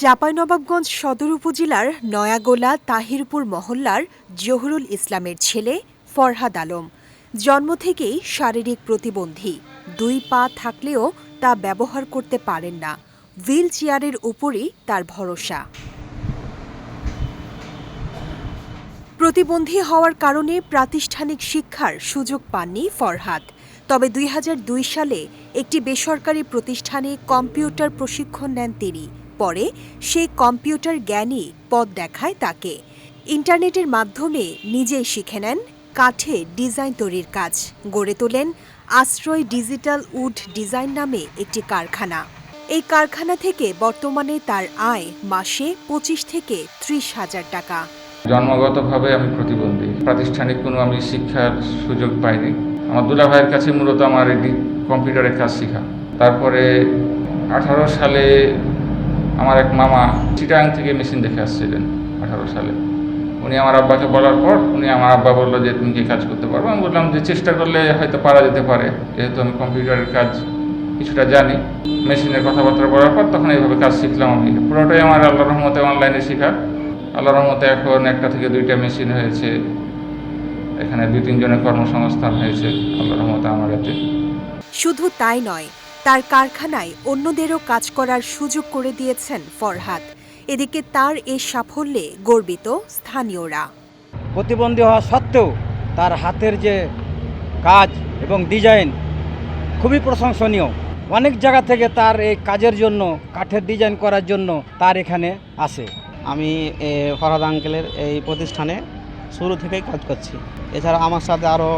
চাঁপাইনবাবগঞ্জ সদর উপজেলার নয়াগোলা তাহিরপুর মহল্লার জহুরুল ইসলামের ছেলে ফরহাদ আলম। জন্ম থেকেই শারীরিক প্রতিবন্ধী। দুই পা থাকলেও তা ব্যবহার করতে পারেন না। হুইল চেয়ারের উপরই তার ভরসা। প্রতিবন্ধী হওয়ার কারণে প্রাতিষ্ঠানিক শিক্ষার সুযোগ পাননি ফরহাদ। তবে দুই হাজার দুই সালে একটি বেসরকারি প্রতিষ্ঠানে কম্পিউটার প্রশিক্ষণ নেন তিনি। পরে সেই কম্পিউটার জ্ঞানই পথ দেখায় তাকে। ইন্টারনেটের মাধ্যমে নিজেই শিখে নেন কাঠে ডিজাইন তৈরির কাজ। গড়ে তোলেন আশ্রয় ডিজিটাল উড ডিজাইন নামে একটি কারখানা। এই কারখানা থেকে বর্তমানে তার আয় মাসে পঁচিশ থেকে ত্রিশ হাজার টাকা। জন্মগতভাবে আমি প্রতিবন্ধী। প্রাতিষ্ঠানিক কোনো আমি শিক্ষার সুযোগ পাইনি। আমার দুলা ভাইয়ের কাছে মূলত আমার কম্পিউটারের কাজ শেখা। তারপরে আঠারো সালে আমার এক মামা চিটাং থেকে মেশিন দেখে আসছিলেন, আঠারো সালে। উনি আমার আব্বাকে বলার পর উনি আমার আব্বা বলল যে, তুমি কি কাজ করতে পারব? আমি বললাম যে, চেষ্টা করলে হয়তো পারা যেতে পারে। যেহেতু আমি কম্পিউটারের কাজ কিছুটা জানি। মেশিনের কথাবার্তা বলার পর তখন এইভাবে কাজ শিখলাম আমি। পুরোটাই আমার আল্লাহ রহমতে অনলাইনে শেখা। আল্লাহর রহমতে এখন একটা থেকে দুইটা মেশিন হয়েছে। এখানে দুই তিনজনের কর্মসংস্থান হয়েছে আল্লাহর রহমতে আমার এতে শুধু তাই নয় তার কারখানায় অন্যদেরও কাজ করার সুযোগ করে দিয়েছেন ফরহাদ। এদিকে তার এ সাফল্যে গর্বিত স্থানীয়রা। প্রতিবন্ধী হওয়া সত্ত্বেও তার হাতের যে কাজ এবং ডিজাইন খুবই প্রশংসনীয়। অনেক জায়গা থেকে তার এই কাজের জন্য কাঠের ডিজাইন করার জন্য তার এখানে আসে। আমি ফরহাদ আঙ্কেলের এই প্রতিষ্ঠানে শুরু থেকেই কাজ করছি। এছাড়া আমার সাথে আরও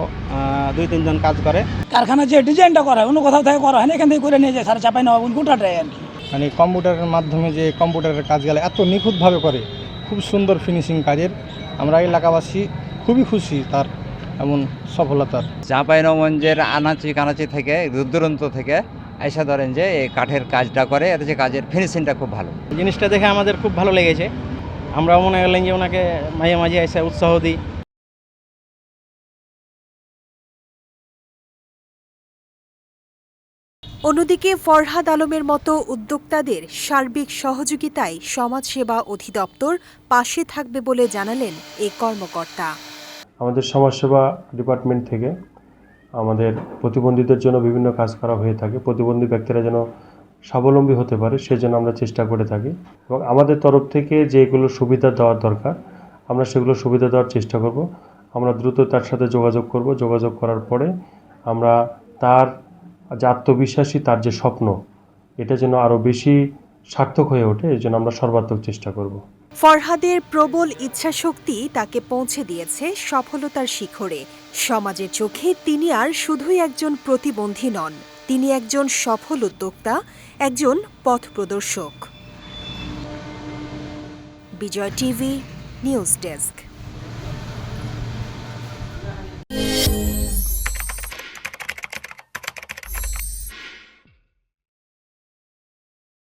দুই তিনজন কাজ করে। কারখানার যে ডিজাইনটা করা হয় অন্য কোথাও থেকে করা হয় না এখান থেকে করে নিয়ে যায় সারা চাপাই নেওয়া গোটাটাই আর কি? মানে কম্পিউটারের মাধ্যমে যে কম্পিউটারের কাজগুলো এত নিখুঁতভাবে করে খুব সুন্দর ফিনিশিং কাজের আমরা এলাকাবাসী খুবই খুশি তার এমন সফলতার। চাঁপাইনগঞ্জের আনাচি কানাচি থেকে দূর দূরান্ত থেকে এসে ধরেন যে এই কাঠের কাজটা করে এতে যে কাজের ফিনিশিংটা খুব ভালো। জিনিসটা দেখে আমাদের খুব ভালো লেগেছে। আমরাও মনে করলেন যে ওনাকে মাঝে মাঝে এসে উৎসাহ দিই। অন্যদিকে ফরহাদ আলমের মতো উদ্যোক্তাদের সার্বিক সহযোগিতায় সমাজসেবা অধিদপ্তর পাশে থাকবে বলে জানালেন এই কর্মকর্তা। আমাদের সমাজসেবা ডিপার্টমেন্ট থেকে আমাদের প্রতিবন্ধীদের জন্য বিভিন্ন কাজ করা হয়ে থাকে। প্রতিবন্ধী ব্যক্তিরা যেন স্বাবলম্বী হতে পারে, সেজন্য আমরা চেষ্টা করে থাকি। এবং আমাদের তরফ থেকে যেগুলো সুবিধা দেওয়ার দরকার, আমরা সেগুলো সুবিধা দেওয়ার চেষ্টা করব। আমরা দ্রুত তার সাথে যোগাযোগ করব। যোগাযোগ করার পরে আমরা তার যে আত্মবিশ্বাসী, তার যে স্বপ্ন, এটা যেন আরও বেশি সার্থক হয়ে ওঠে এই জন্য আমরা সর্বাত্মক চেষ্টা করব। ফরহাদের প্রবল ইচ্ছাশক্তি তাকে পৌঁছে দিয়েছে সফলতার শিখরে। সমাজের চোখে তিনি আর শুধুই একজন প্রতিবন্ধী নন। তিনি একজন সফল উদ্যোক্তা একজন পথ প্রদর্শক। Bijoy TV news desk.